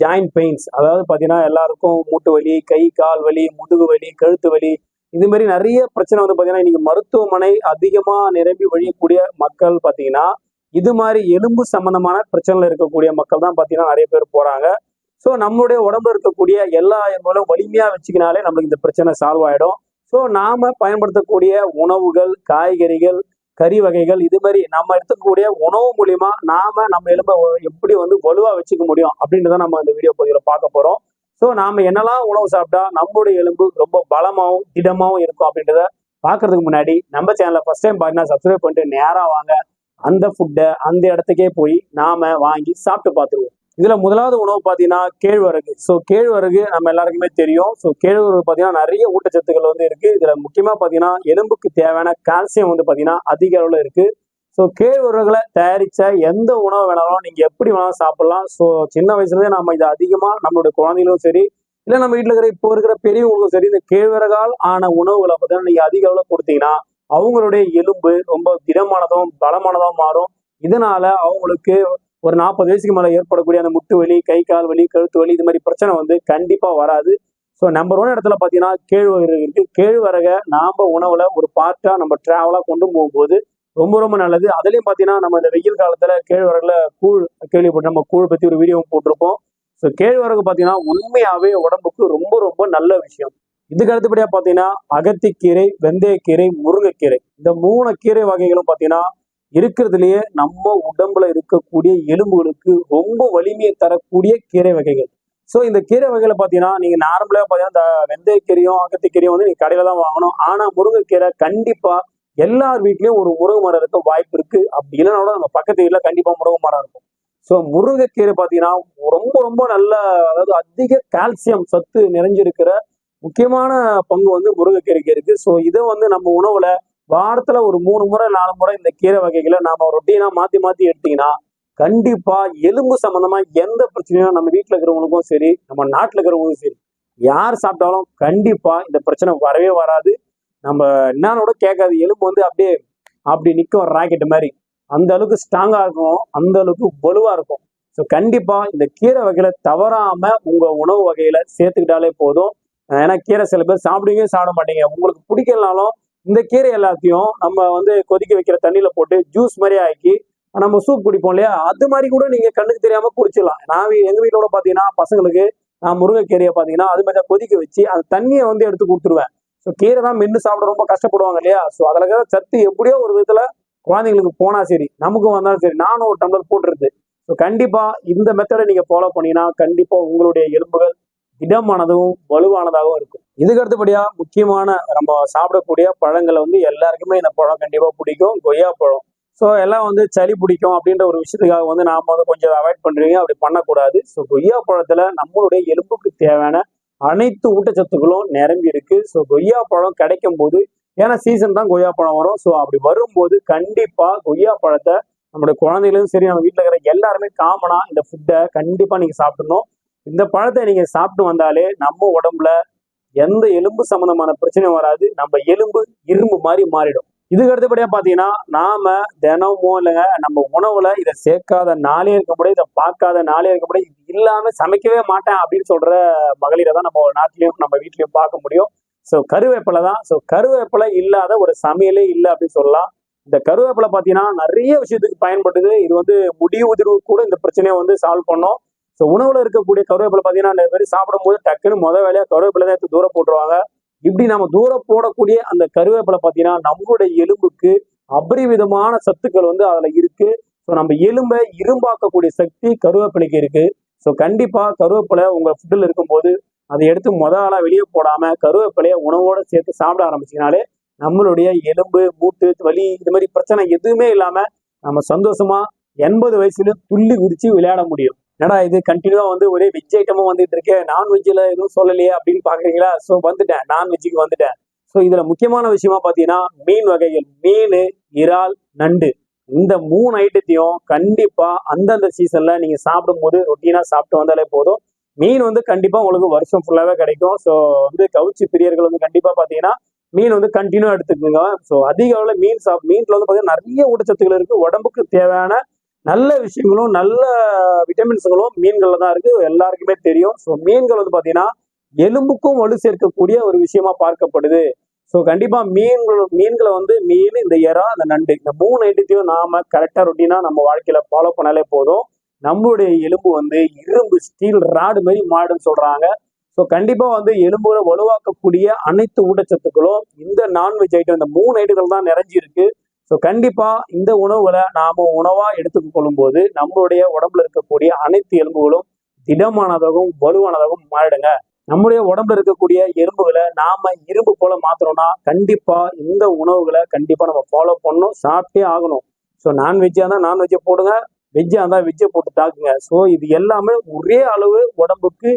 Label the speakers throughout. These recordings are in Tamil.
Speaker 1: ஜாயிண்ட் பெயின்ஸ் அதாவது பார்த்தீங்கன்னா எல்லாருக்கும் மூட்டு வலி கை கால் வலி முதுகு வலி கழுத்து வலி இது மாதிரி நிறைய பிரச்சனை வந்து பார்த்தீங்கன்னா இன்னைக்கு மருத்துவமனை அதிகமாக நிரம்பி வழியக்கூடிய மக்கள் பார்த்தீங்கன்னா இது மாதிரி எலும்பு சம்பந்தமான பிரச்சனையில் இருக்கக்கூடிய மக்கள் தான் பார்த்தீங்கன்னா நிறைய பேர் போகிறாங்க ஸோ நம்மளுடைய உடம்புல இருக்கக்கூடிய எல்லா எலும்புகளும் வலிமையாக வச்சுக்கினாலே நம்மளுக்கு இந்த பிரச்சனை சால்வ் ஆகிடும் ஸோ நாம் பயன்படுத்தக்கூடிய உணவுகள் காய்கறிகள் கறி வகைகள் இது மாதிரி நம்ம எடுத்துக்கக்கூடிய உணவு மூலியமா நாம நம்ம எலும்பை எப்படி வந்து வலுவா வச்சுக்க முடியும் அப்படின்றத நம்ம இந்த வீடியோ பதிவில் பார்க்க போறோம். ஸோ நாம என்னெல்லாம் உணவு சாப்பிட்டா நம்மளுடைய எலும்பு ரொம்ப பலமாகவும் திடமாகவும் இருக்கும் அப்படின்றத பார்க்கறதுக்கு முன்னாடி நம்ம சேனலை ஃபர்ஸ்ட் டைம் பார்த்தீங்கன்னா சப்ஸ்கிரைப் பண்ணிட்டு நேராக வாங்க. அந்த ஃபுட்டை அந்த இடத்துக்கே போய் நாம வாங்கி சாப்பிட்டு பார்த்துருவோம். இதுல முதலாவது உணவு பார்த்தீங்கன்னா கேழ்வரகு. ஸோ கேழ்வரகு நம்ம எல்லாருக்குமே தெரியும். ஸோ கேழ்வரகு பார்த்தீங்கன்னா நிறைய ஊட்டச்சத்துக்கள் வந்து இருக்கு. இதுல முக்கியமா பார்த்தீங்கன்னா எலும்புக்கு தேவையான கால்சியம் வந்து பார்த்தீங்கன்னா அதிக அளவில் இருக்கு. ஸோ கேழ்வரகுல தயாரிச்ச எந்த உணவு வேணாலும் நீங்க எப்படி வேணாலும் சாப்பிடலாம். ஸோ சின்ன வயசுலேயே நம்ம இதை அதிகமா நம்மளுடைய குழந்தைகளும் சரி இல்லை நம்ம வீட்டில் இருக்கிற இப்போ இருக்கிற பெரியவங்களுக்கும் சரி இந்த கேழ்வரகால் ஆன உணவுகளை பார்த்தீங்கன்னா நீங்க அதிக அளவில் கொடுத்தீங்கன்னா அவங்களுடைய எலும்பு ரொம்ப திடமானதும் பலமானதும் மாறும். இதனால அவங்களுக்கு ஒரு நாற்பது வயசுக்கு மேலே ஏற்படக்கூடிய அந்த முட்டு வலி கை கால் வலி கழுத்து வலி இது மாதிரி பிரச்சனை வந்து கண்டிப்பாக வராது. ஸோ நம்பர் ஒன் இடத்துல பார்த்தீங்கன்னா கேழ்வரகு இருக்கு. கேழ்வரகை நாம் உணவுல ஒரு பார்ட்டா நம்ம ட்ராவலாக கொண்டு போகும்போது ரொம்ப ரொம்ப நல்லது. அதுலேயும் பார்த்தீங்கன்னா நம்ம இந்த வெயில் காலத்துல கேழ்வரகுல கூழ் கேள்விப்பட்டு நம்ம கூழ் பற்றி ஒரு வீடியோ போட்டிருப்போம். ஸோ கேழ்வரகு பார்த்தீங்கன்னா உண்மையாகவே உடம்புக்கு ரொம்ப ரொம்ப நல்ல விஷயம். இதுக்கு அடுத்தபடியாக பார்த்தீங்கன்னா அகத்திக்கீரை வெந்தயக்கீரை முருங்கைக்கீரை. இந்த மூணு கீரை வகைகளும் பார்த்தீங்கன்னா இருக்கிறதுலயே நம்ம உடம்புல இருக்கக்கூடிய எலும்புகளுக்கு ரொம்ப வலிமையை தரக்கூடிய கீரை வகைகள். ஸோ இந்த கீரை வகையில பார்த்தீங்கன்னா நீங்க நார்மலாக பார்த்தீங்கன்னா இந்த வெந்தயக்கீரையும் அகத்திக்கீரையும் வந்து நீங்க கடையில தான் வாங்கணும். ஆனா முருங்கைக்கீரை கண்டிப்பா எல்லார் வீட்லயும் ஒரு முருங்கை மரம் இருக்க வாய்ப்பு இருக்கு. அப்படி இல்லைனா கூட நம்ம பக்கத்து வீட்டில் கண்டிப்பா முருங்கை மரம் இருக்கும். ஸோ முருங்கைக்கீரை பாத்தீங்கன்னா ரொம்ப ரொம்ப நல்ல அதாவது அதிக கால்சியம் சத்து நிறைஞ்சிருக்கிற முக்கியமான பங்கு வந்து முருங்கைக்கீரைக்கு இருக்கு. ஸோ இதை வந்து நம்ம உணவுல வாரத்துல ஒரு மூணு முறை நாலு முறை இந்த கீரை வகைகளை நாம ரொட்டீனா மாத்தி மாத்தி எடுத்தீங்கன்னா கண்டிப்பா எலும்பு சம்பந்தமா எந்த பிரச்சனையும் நம்ம வீட்டுல இருக்கிறவங்களுக்கும் சரி நம்ம நாட்டுல இருக்கிறவங்களுக்கும் சரி யார் சாப்பிட்டாலும் கண்டிப்பா இந்த பிரச்சனை வரவே வராது. நம்ம என்னன்னோட கேட்காது. எலும்பு வந்து அப்படியே அப்படி நிற்கும் ராக்கெட் மாதிரி. அந்த அளவுக்கு ஸ்ட்ராங்கா இருக்கும். அந்த அளவுக்கு வலுவா இருக்கும். ஸோ கண்டிப்பா இந்த கீரை வகையில தவறாம உங்க உணவு வகையில சேர்த்துக்கிட்டாலே போதும். ஏன்னா கீரை சில பேர் சாப்பிடுவீங்க சாப்பிட மாட்டீங்க. உங்களுக்கு பிடிக்கலனாலும் இந்த கீரை எல்லாத்தையும் நம்ம வந்து கொதிக்க வைக்கிற தண்ணியில போட்டு ஜூஸ் மாதிரி ஆக்கி நம்ம சூப் குடிப்போம் இல்லையா? அது மாதிரி கூட நீங்க கண்ணுக்கு தெரியாம குடிச்சிடலாம். நான் வீ- எங்க வீட்டோட பாத்தீங்கன்னா பசங்களுக்கு நான் முருங்கைக்கீரையை பாத்தீங்கன்னா அது மாதிரி கொதிக்க வச்சு அந்த தண்ணியை வந்து எடுத்து கொடுத்துருவேன். ஸோ கீரை தான் மென்று சாப்பிட ரொம்ப கஷ்டப்படுவாங்க இல்லையா? ஸோ அதில் இருக்கிற சத்து எப்படியோ ஒரு விதத்துல குழந்தைங்களுக்கு போனா சரி நமக்கும் வந்தாலும் சரி நானும் ஒரு டம்ளர் போட்டுருது. ஸோ கண்டிப்பா இந்த மெத்தடை நீங்க ஃபாலோ பண்ணீங்கன்னா கண்டிப்பா உங்களுடைய எலும்புகள் இடமானதும் வலுவானதாகவும் இருக்கும். இதுக்கு அடுத்தபடியா முக்கியமான நம்ம சாப்பிடக்கூடிய பழங்களை வந்து எல்லாருக்குமே இந்த பழம் கண்டிப்பா பிடிக்கும். கொய்யா பழம். ஸோ எல்லாம் வந்து சளி பிடிக்கும் அப்படின்ற ஒரு விஷயத்துக்காக வந்து நாம வந்து கொஞ்சம் அவாய்ட் பண்றீங்க. அப்படி பண்ணக்கூடாது. ஸோ கொய்யா பழத்துல நம்மளுடைய எலும்புக்கு தேவையான அனைத்து ஊட்டச்சத்துக்களும் நிரம்பி இருக்கு. ஸோ கொய்யா பழம் கிடைக்கும் போது ஏன்னா சீசன் தான் கொய்யா பழம் வரும். ஸோ அப்படி வரும்போது கண்டிப்பா கொய்யா பழத்தை நம்மளுடைய குழந்தைகளும் சரி நம்ம வீட்டில் இருக்கிற எல்லாருமே காமனா இந்த ஃபுட்டை கண்டிப்பா நீங்க சாப்பிடணும். இந்த பழத்தை நீங்க சாப்பிட்டு வந்தாலே நம்ம உடம்புல எந்த எலும்பு சம்பந்தமான பிரச்சனையும் வராது. நம்ம எலும்பு இரும்பு மாதிரி மாறிடும். இதுக்கு அடுத்தபடியா பாத்தீங்கன்னா நாம தினமும் இல்லைங்க நம்ம உணவுல இதை சேர்க்காத நாளே இருக்க முடியாது இதை பார்க்காத நாளே இருக்க முடியாது. இது இல்லாம சமைக்கவே மாட்டேன் அப்படின்னு சொல்ற மகளிரை தான் நம்ம நாட்டிலையும் நம்ம வீட்லயும் பார்க்க முடியும். ஸோ கருவேப்பிலை தான். ஸோ கருவேப்பிலை இல்லாத ஒரு சமையலே இல்லை அப்படின்னு சொல்லலாம். இந்த கருவேப்பிலை பார்த்தீங்கன்னா நிறைய விஷயத்துக்கு பயன்படுது. இது வந்து முடி உதிர்வு கூட இந்த பிரச்சனையை வந்து சால்வ் பண்ணோம். ஸோ உணவுல இருக்கக்கூடிய கருவேப்பிலை பார்த்தீங்கன்னா நிறைய பேர் சாப்பிடும்போது டக்குன்னு முத வேலையா கருவேப்பிலை தான் எடுத்து தூரம் போட்டுருவாங்க. இப்படி நம்ம தூரம் போடக்கூடிய அந்த கருவேப்பிலை பார்த்தீங்கன்னா நம்மளுடைய எலும்புக்கு அபரிவிதமான சத்துக்கள் வந்து அதுல இருக்கு. ஸோ நம்ம எலும்பை இரும்பாக்கக்கூடிய சக்தி கருவேப்பிலைக்கு இருக்கு. ஸோ கண்டிப்பா கருவேப்பிலை உங்க ஃபுட்டில் இருக்கும்போது அதை எடுத்து முத ஆளாக வெளியே போடாம கருவேப்பிலையை உணவோட சேர்த்து சாப்பிட ஆரம்பிச்சிங்கனாலே நம்மளுடைய எலும்பு மூட்டு வலி இது மாதிரி பிரச்சனை எதுவுமே இல்லாம நம்ம சந்தோஷமா எண்பது வயசுல துள்ளி குதிச்சு விளையாட முடியும். என்னடா இது கண்டினியூவா வந்து ஒரே வெஜ் ஐட்டமும் வந்துட்டு இருக்கே நான்வெஜ்ல எதுவும் சொல்லலையே அப்படின்னு பாக்குறீங்களா ஸோ வந்துட்டேன். நான்வெஜ்ஜுக்கு வந்துட்டேன். ஸோ இதுல முக்கியமான விஷயமா பாத்தீங்கன்னா மீன் வகைகள். மீன் இறால் நண்டு. இந்த மூணு ஐட்டத்தையும் கண்டிப்பா அந்தந்த சீசன்ல நீங்க சாப்பிடும்போது ரொட்டீனா சாப்பிட்டு வந்தாலே போதும். மீன் வந்து கண்டிப்பா உங்களுக்கு வருஷம் ஃபுல்லாவே கிடைக்கும். ஸோ வந்து கவுச்சி பிரியர்கள் வந்து கண்டிப்பா பாத்தீங்கன்னா மீன் வந்து கண்டினியூ எடுத்துக்கோங்க. ஸோ அதிக அளவில் மீன் சாப் மீன்ல வந்து பாத்தீங்கன்னா நிறைய ஊட்டச்சத்துக்கள் இருக்கு. உடம்புக்கு தேவையான நல்ல விஷயங்களும் நல்ல விட்டமின்ஸுகளும் மீன்களில் தான் இருக்குது எல்லாருக்குமே தெரியும். ஸோ மீன்கள் வந்து பார்த்தீங்கன்னா எலும்புக்கும் வலு சேர்க்கக்கூடிய ஒரு விஷயமா பார்க்கப்படுது. ஸோ கண்டிப்பாக மீன்கள் மீன்களை வந்து மீன் இந்த எறா அந்த நண்டு இந்த மூணு ஐட்டத்தையும் நாம கரெக்டாக ரொட்டீனா நம்ம வாழ்க்கையில் ஃபாலோ பண்ணாலே போதும். நம்மளுடைய எலும்பு வந்து இரும்பு ஸ்டீல் ராடு மாதிரி மாடுன்னு சொல்கிறாங்க ஸோ கண்டிப்பாக வந்து எலும்புகளை வலுவாக்கக்கூடிய அனைத்து ஊட்டச்சத்துக்களும் இந்த நான்வெஜ் ஐட்டம் இந்த மூணு ஐட்டங்கள் தான் நிறைஞ்சிருக்கு. ஸோ கண்டிப்பாக இந்த உணவுகளை நாம் உணவாக எடுத்துக் கொள்ளும்போது நம்மளுடைய உடம்புல இருக்கக்கூடிய அனைத்து எலும்புகளும் திடமானதாகவும் வலுவானதாகவும் மாறிடுங்க. நம்முடைய உடம்புல இருக்கக்கூடிய எலும்புகளை நாம இரும்பு போல மாத்தணும்னா கண்டிப்பா இந்த உணவுகளை கண்டிப்பா நம்ம ஃபாலோ பண்ணணும் சாப்பிட்டே ஆகணும். ஸோ நான்வெஜ்ஜாக இருந்தால் நான்வெஜ்ஜை போடுங்க வெஜ்ஜாக இருந்தால் வெஜ்ஜை போட்டு தாக்குங்க. ஸோ இது எல்லாமே ஒரே அளவு உடம்புக்கு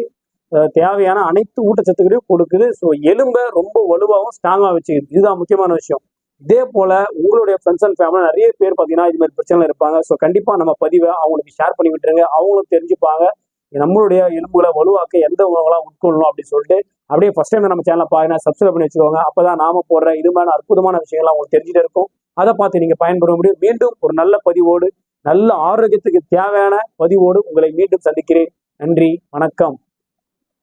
Speaker 1: தேவையான அனைத்து ஊட்டச்சத்துக்களையும் கொடுக்குது. ஸோ எலும்பை ரொம்ப வலுவாகவும் ஸ்ட்ராங்காக வச்சுக்குது. இதுதான் முக்கியமான விஷயம். இதே போல உங்களுடைய ஃப்ரெண்ட்ஸ் அண்ட் ஃபேமிலி நிறைய பேர் பார்த்தீங்கன்னா இது மாதிரி பிரச்சனை இருப்பாங்க. ஸோ கண்டிப்பாக நம்ம பதிவை அவங்களுக்கு ஷேர் பண்ணி விட்டுருங்க. அவங்களும் தெரிஞ்சுப்பாங்க. நம்மளுடைய எலும்புகளை வலுவாக்க எந்த உணவுகளாக உட்கொள்ளணும் அப்படின்னு சொல்லிட்டு அப்படியே ஃபர்ஸ்ட் டைம் நம்ம சேனலை பாருங்க சப்ஸ்கிரைப் பண்ணி வச்சுக்கோங்க. அப்பதான் நாம போடுற இது மாதிரி அற்புதமான விஷயங்கள் உங்களுக்கு தெரிஞ்சுட்டு இருக்கும். அதை பார்த்து நீங்க பயன்பெற முடியும். மீண்டும் ஒரு நல்ல பதிவோடு நல்ல ஆரோக்கியத்துக்கு தேவையான பதிவோடு உங்களை மீண்டும் சந்திக்கிறேன். நன்றி வணக்கம்.